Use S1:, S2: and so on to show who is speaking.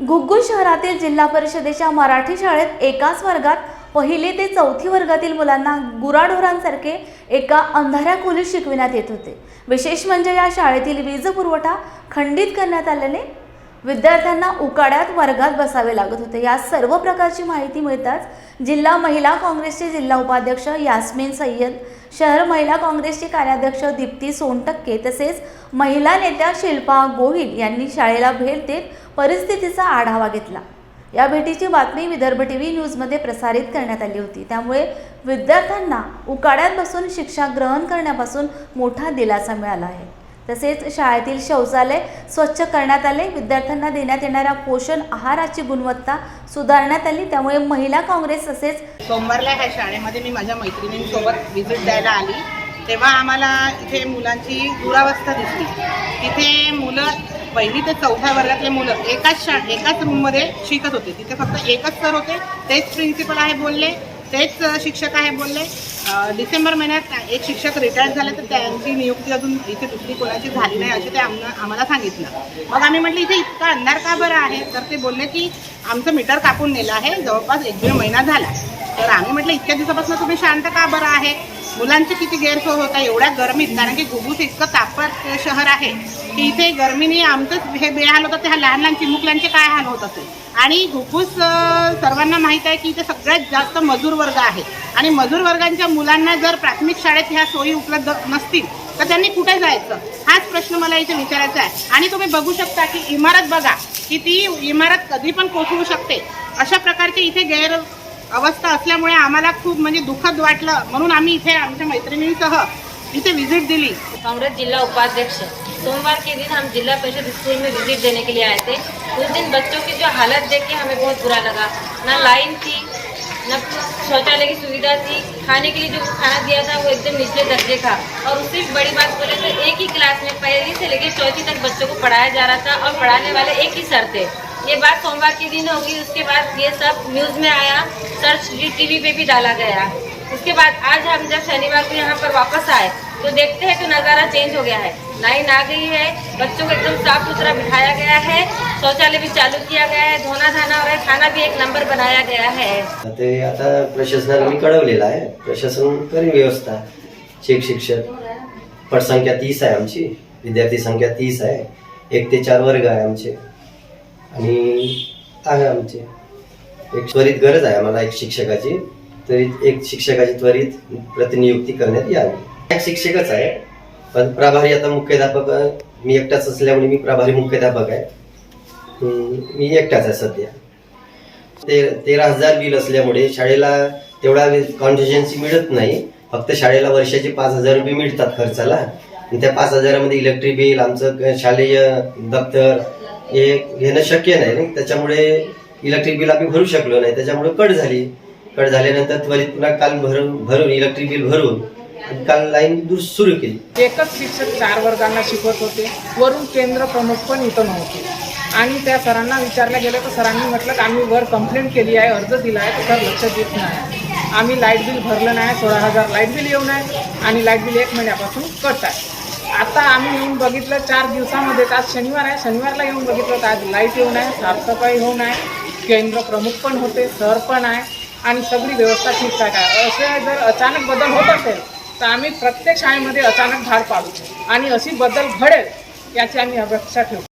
S1: घुग्गू शहरातील जिल्हा परिषदेच्या मराठी शाळेत एकाच वर्गात पहिली ते चौथी वर्गातील मुलांना गुराढोरांसारखे एका अंधाऱ्या खोलीत शिकविण्यात येत होते. विशेष म्हणजे या शाळेतील वीज पुरवठा खंडित करण्यात आल्याने विद्यार्थ्यांना उकाड्यात वर्गात बसावे लागत होते. या सर्व प्रकारची माहिती मिळताच जिल्हा महिला काँग्रेसचे जिल्हा उपाध्यक्ष यास्मिन सय्यद शहर महिला काँग्रेसचे कार्याध्यक्ष दीप्ती सोनटक्के तसेच महिला नेत्या शिल्पा गोहिल यांनी शाळेला भेट देत परिस्थितीचा आढावा घेतला. या भेटीची बातमी विदर्भ टी व्ही न्यूजमध्ये प्रसारित करण्यात आली होती. त्यामुळे विद्यार्थ्यांना उकाड्यात बसून शिक्षा ग्रहण करण्यापासून मोठा दिलासा मिळाला आहे. तसेच शाळेतील शौचालय स्वच्छ करण्यात आले. विद्यार्थ्यांना देण्यात येणाऱ्या पोषण आहाराची गुणवत्ता सुधारण्यात आली. त्यामुळे महिला काँग्रेस तसेच
S2: सोमवारला ह्या शाळेमध्ये मी माझ्या मैत्रिणींसोबत व्हिजिट द्यायला आली. तेव्हा आम्हाला इथे मुलांची दुरावस्था दिसली. तिथे मुलं पहिली ते चौथ्या वर्गातले मुलं एकाच शा एकाच रूममध्ये शिकत होते. तिथे फक्त एकच सर होते. तेच प्रिन्सिपल आहे बोलले तेच शिक्षक आहे बोलले. डिसेंबर महिन्यात एक शिक्षक रिटायर्ड झाले तर त्यांची नियुक्ती अजून इथे दुसरी कोणाची झाली नाही असे ते आम्हाला आम्हाला सांगितलं. मग आम्ही म्हटलं इथे इतका अंधार का बरं आहे? तर ते बोलले की आमचं मीटर कापून नेलं आहे. जवळपास एक दीड महिना झाला. तर आम्ही म्हटलं इतक्या दिवसापासून तुम्ही शांत का बरं आहे? मुलांचे किती गैरसोय होता एवढ्या गरमीत. कारण की घुगूस इतकं तापत शहर आहे की इथे गरमीने आमचंच हे बेहाल होतं ते ह्या लहान लहान चिमुकल्यांचे काय हाल होत असेल? आणि घुगूस सर्वांना माहीत आहे की इथे सगळ्यात जास्त मजूर वर्ग आहे. आणि मजूर वर्गांच्या मुलांना जर प्राथमिक शाळेत ह्या सोयी उपलब्ध नसतील तर त्यांनी कुठे जायचं? हाच प्रश्न मला इथे विचारायचा आहे. आणि तुम्ही बघू शकता की इमारत बघा की ती इमारत कधी पण कोसळू शकते. अशा प्रकारचे इथे गैर अवस्था असल्यामुळे आम्हाला खूप म्हणजे दुःखद वाटलं. म्हणून आम्ही इथे आमच्या मैत्रिणींसह इथे व्हिजिट दिली.
S3: कांग्रेस जिला उपाध्यक्ष. सोमवार के दिन हम जिला परिषद स्कूल में विजिट देने के लिए आए थे. उस दिन बच्चों की जो हालत देख के हमें बहुत बुरा लगा. ना लाइन थी न शौचालय की सुविधा थी. खाने के लिए जो खाना दिया था वो एकदम निचले दर्जे का. और उससे भी बड़ी बात बोले तो एक ही क्लास में पहली से लेकर चौथी तक बच्चों को पढ़ाया जा रहा था और पढ़ाने वाले एक ही सर थे. ये बात सोमवार के दिन होगी, उसके बाद ये सब न्यूज़ में आया सर्च टीवी पे भी डाला गया। उसके बाद आज हम जब शनिवार को यहाँ पर वापस आए तो देखते हैं तो नज़ारा चेंज हो गया है। लाइन आ गई है, बच्चों को एकदम साफ़ सुथरा बिठाया गया है, शौचालय भी चालू किया गया है, धोना धाना हो है, खाना भी एक नंबर बनाया गया है।
S4: ते आता प्रशासनाला मी कळवलेलं आहे, प्रशासन करेन व्यवस्था शिक शिक्षक. पटसंख्या तीस आहे आमची, विद्यार्थी संख्या तीस आहे, एक ते चार वर्ग आहे आमचे. आणि आहे आमचे. एक त्वरित गरज आहे आम्हाला एक शिक्षकाची. त्वरित एक शिक्षकाची त्वरित प्रतिनियुक्ती करण्यात यावी. एक शिक्षकच आहे पण प्रभारी आता मुख्याध्यापक मी एकटाच असल्यामुळे मी प्रभारी मुख्याध्यापक आहे. मी एकटाच आहे सध्या. ते तेरा हजार बिल असल्यामुळे शाळेला तेवढा कॉन्टिजन्सी मिळत नाही. फक्त शाळेला वर्षाचे पाच हजार रुपये मिळतात खर्चाला. त्या पाच हजारामध्ये इलेक्ट्रिक बिल आमचं शालेय दप्तर हे घेणं शक्य नाही त्याच्यामुळे इलेक्ट्रिक बिल आम्ही भरू शकलो नाही. त्याच्यामुळे कट झाली. कट झाल्यानंतर त्वरित पुन्हा काल भरून भरून इलेक्ट्रिक बिल भरून काल लाईन दूर सुरू केली.
S5: एकच शिक्षक चार वर्गांना शिकवत होते. वरून केंद्र प्रमुख पण इथं नव्हते. आणि त्या सरांना विचारलं गेलं तर सरांनी म्हटलं की आम्ही वर कंप्लेंट केली आहे अर्ज दिला आहे तर सर लक्ष देत नाही. आम्ही लाइट बिल भरलं नाही सोळा हजार लाइट बिल येऊन आहे आणि लाइट बिल एक महिन्यापासून कट आहे. आता आम्ही येऊन बघितलं चार दिवसामध्ये आज शनिवार आहे. शनिवारला येऊन बघितलं तर आज लाइट येऊन आहे साफसफाई होऊन आहे केंद्र प्रमुख पण होते सर पण आहे. आणि सगळी व्यवस्था ठीकठाक आहे. असे जर अचानक बदल होत असेल तर आम्ही प्रत्येक शाळेमध्ये अचानक धाड पाडू. आणि अशी बदल घडेल याची आम्ही अपेक्षा ठेवू.